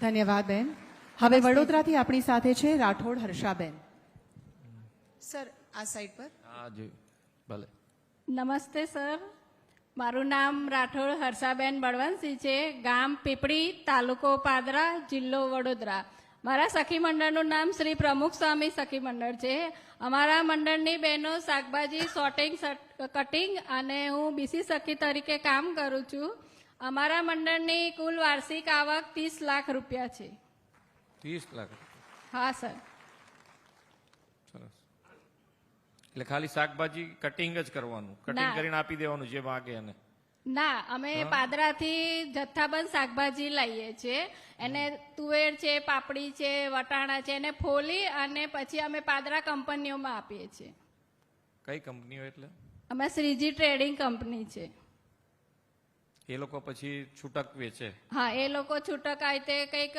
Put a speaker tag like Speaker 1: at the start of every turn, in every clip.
Speaker 1: ધન્યવાદ બેન. હવે વડોદરાથી આપણી સાથે છે રાઠોડ હર્ષાબેન.
Speaker 2: સર આ સાઈડ પર.
Speaker 3: હા જોયું ભલે.
Speaker 4: નમસ્તે સર. મારું નામ રાઠોડ હર્ષાબેન બળવંતસિંહ છે. ગામ પીપળી તાલુકો પાદરા જિલ્લો વડોદરા. મારા સખી મંડળનું નામ શ્રી પ્રમુખ સ્વામી સખી મંડળ છે. અમારા મંડળની બહેનો શાકભાજી સોટિંગ કટિંગ અને હું બીસી સખી તરીકે કામ કરું છું. અમારા મંડળની કુલ વાર્ષિક આવક ત્રીસ લાખ રૂપિયા છે.
Speaker 3: ત્રીસ લાખ
Speaker 4: હા સર.
Speaker 3: સરસ. એટલે ખાલી શાકભાજી કટિંગ જ કરવાનું. કટિંગ કરીને આપી દેવાનું જે માગે એને
Speaker 4: ના અમે પાદરાથી જથ્થાબંધ શાકભાજી લઈએ છીએ એને તુવેર છે પાપડી છે વટાણા છે એને ફોલી અને પછી અમે પાદરા કંપનીઓમાં આપીએ છીએ.
Speaker 3: કઈ કંપનીઓ એટલે?
Speaker 4: અમે શ્રીજી ટ્રેડિંગ કંપની છે.
Speaker 3: એ લોકો પછી છૂટક વેચે.
Speaker 4: હા એ લોકો છૂટક આ રીતે કંઈક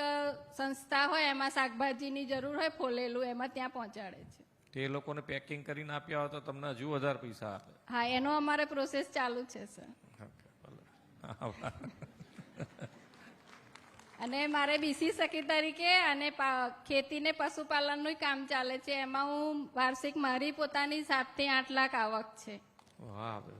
Speaker 4: સંસ્થા હોય એમાં શાકભાજીની જરૂર હોય ફોલેલું એમાં ત્યાં પહોંચાડે છે.
Speaker 3: તે એ લોકોને પેકિંગ કરીને આપ્યા હોય તો તમને હજુ વધારે પૈસા આપે.
Speaker 4: હા એનો અમારે પ્રોસેસ ચાલુ છે સર અને મારે બીસી સખી તરીકે અને પા- ખેતી ને પશુપાલનનું કામ ચાલે છે. એમાં હું વાર્ષિક મારી પોતાની સાતથી આઠ લાખ આવક છે.
Speaker 3: વાહ બેન.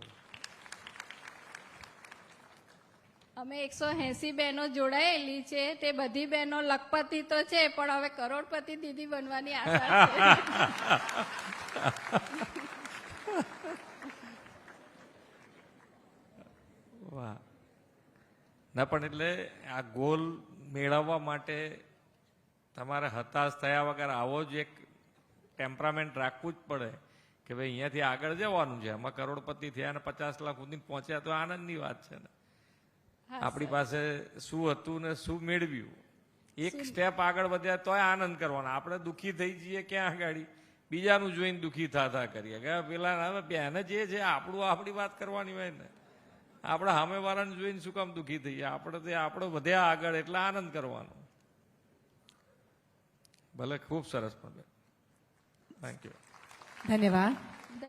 Speaker 4: અમે એકસો એસી બહેનો જોડાયેલી છે. તે બધી બહેનો લખપતિ તો છે, પણ હવે કરોડપતિ દીદી બનવાની આશા
Speaker 3: વાહ. ના, પણ એટલે આ ગોલ મેળવવા માટે તમારે હતાશ થયા વગર આવો જ એક ટેમ્પરામેન્ટ રાખવું જ પડે કે ભાઈ અહીંયાથી આગળ જવાનું છે. એમાં કરોડપતિ થયા અને પચાસ લાખ સુધી પહોંચ્યા તો આનંદની વાત છે ને. આપણી પાસે શું હતું ને શું મેળવ્યું? એક સ્ટેપ આગળ વધ્યા તોય આનંદ કરવાનો. આપણે દુઃખી થઈ જઈએ ક્યાં આગળ? બીજાનું જોઈને દુઃખી થા થા કરીએ. કે પેલા હવે બેને જે છે આપણું આપણી વાત કરવાની હોય ને. આપણે સામે વાળાને જોઈને શું કામ દુઃખી થઈએ? આપણે તે આપણો વધ્યા આગળ એટલે આનંદ કરવાનો. ભલે ખૂબ સરસ પણ થેન્ક યુ
Speaker 1: ધન્યવાદ.